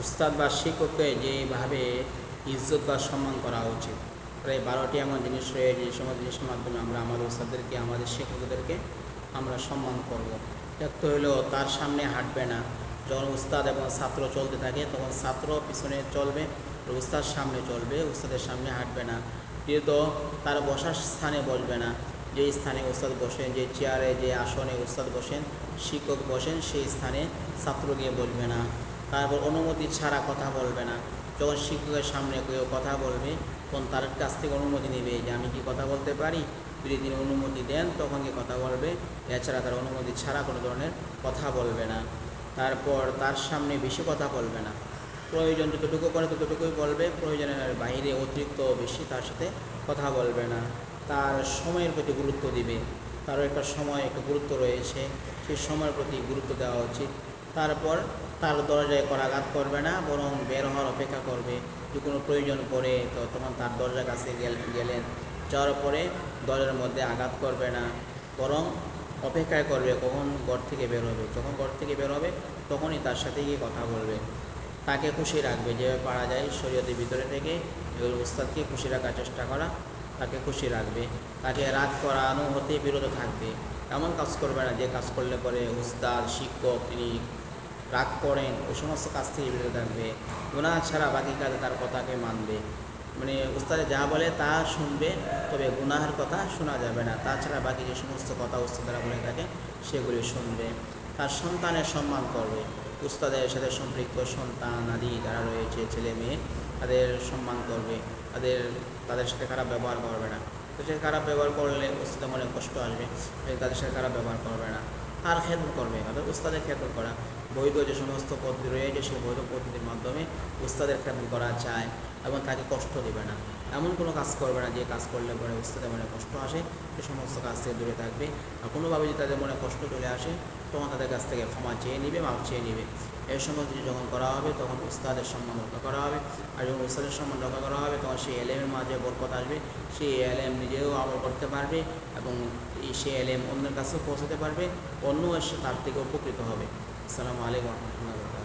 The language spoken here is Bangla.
উস্তাদ বা শিক্ষককে যেভাবে ইজ্জত বা সম্মান করা উচিত। প্রায় বারোটি এমন জিনিস রয়েছে যে সমস্ত জিনিসের মাধ্যমে আমরা আমাদের উস্তাদদেরকে, আমাদের শিক্ষকদেরকে আমরা সম্মান করব। এক তো হলো তার সামনে হাঁটবে না। যখন উস্তাদ এবং ছাত্র চলতে থাকে, তখন ছাত্র পিছনে চলবে উস্তাদ সামনে চলবে, উস্তাদের সামনে হাঁটবে না। দ্বিতীয়ত তার বসার স্থানে বসবে না। যে স্থানে উস্তাদ বসেন, যে চেয়ারে, যে আসনে উস্তাদ বসেন, শিক্ষক বসেন, সেই স্থানে ছাত্র গিয়ে বসবে না। তারপর অনুমতি ছাড়া কথা বলবে না। যখন শিক্ষকের সামনে কেউ কথা বলবে, তখন তার কাছ থেকে অনুমতি নেবে যে আমি কি কথা বলতে পারি? যদি তিনি অনুমতি দেন, তখন কি কথা বলবে? এছাড়া তার অনুমতি ছাড়া কোনো ধরনের কথা বলবে না। তারপর তার সামনে বেশি কথা বলবে না। প্রয়োজন যতটুকু করে ততটুকুই বলবে। প্রয়োজনের বাইরে অতিরিক্ত বেশি তার সাথে কথা বলবে না। তার সময়ের প্রতি গুরুত্ব দিবে। তারও একটা সময়, একটা গুরুত্ব রয়েছে। সেই সময়ের প্রতি গুরুত্ব দেওয়া উচিত। তারপর তার দরজায় করাঘাত করবে না, বরং বের হওয়ার অপেক্ষা করবে। যে কোনো প্রয়োজন পড়ে, তো তখন তার দরজার কাছে গেল- গেলেন। যাওয়ার পরে দরজার মধ্যে আঘাত করবে না, বরং অপেক্ষায় করবে কখন ঘর থেকে বের হবে। যখন ঘর থেকে বের হবে, তখনই তার সাথে গিয়ে কথা বলবে। তাকে খুশি রাখবে যেভাবে পারা যায় শরীয়তের ভিতরে থেকে, এগুলো উস্তাদকে খুশি রাখার চেষ্টা করা, তাকে খুশি রাখবে। তাকে রাগ করানো হতে বিরত থাকবে। এমন কাজ করবে না, যে কাজ করলে পরে উস্তাদ, শিক্ষক, তিনি রাগ করেন, ওই সমস্ত কাজ থেকে বিরত থাকবে। গুণা ছাড়া বাকি কাজে তার কথাকে মানবে। মানে উস্তাদে যা বলে তা শুনবে, তবে গুনাহের কথা শোনা যাবে না। তাছাড়া বাকি যে সমস্ত কথা উস্তাদারা বলে থাকে, সেগুলি শুনবে। তার সন্তানের সম্মান করবে। উস্তাদের সাথে সম্পৃক্ত সন্তান আদি যারা রয়েছে, ছেলে মেয়ে, তাদের সম্মান করবে। তাদের তাদের সাথে খারাপ ব্যবহার করবে না। তাদের সাথে খারাপ ব্যবহার করলে উস্তাদের মনে কষ্ট আসবে, তাদের সাথে খারাপ ব্যবহার করবে না। তার খেদমত করবে। অর্থাৎ উস্তাদের খেদমত করা। বৈধ যে সমস্ত পদ্ধতি রয়েছে, সেই বৈধ পদ্ধতির মাধ্যমে উস্তাদের খেদমত করা চায় এবং তাকে কষ্ট দেবে না। এমন কোনো কাজ করবে না, যে কাজ করলে পরে উস্তাদের মনে কষ্ট আসে, সে সমস্ত কাজ থেকে দূরে থাকবে। আর কোনোভাবে যদি তাদের মনে কষ্ট চলে আসে, তখন তাদের কাছ থেকে ক্ষমা চেয়ে নিবে মাপ চেয়ে নিবে। এই সম্পর্কে যখন করা হবে, তখন উস্তাদের সম্মান রক্ষা করা হবে। আর যখন উস্তাদের সম্মান রক্ষা করা হবে, তখন সেই এলএমের মাঝে বরকত আসবে, সেই এলএম নিজেও আমল করতে পারবে এবং সেই এলএম অন্যের কাছেও পৌঁছাতে পারবে। অন্য এসে তার থেকে উপকৃত হবে। আসসালামু আলাইকুম রহমতুল্লাহ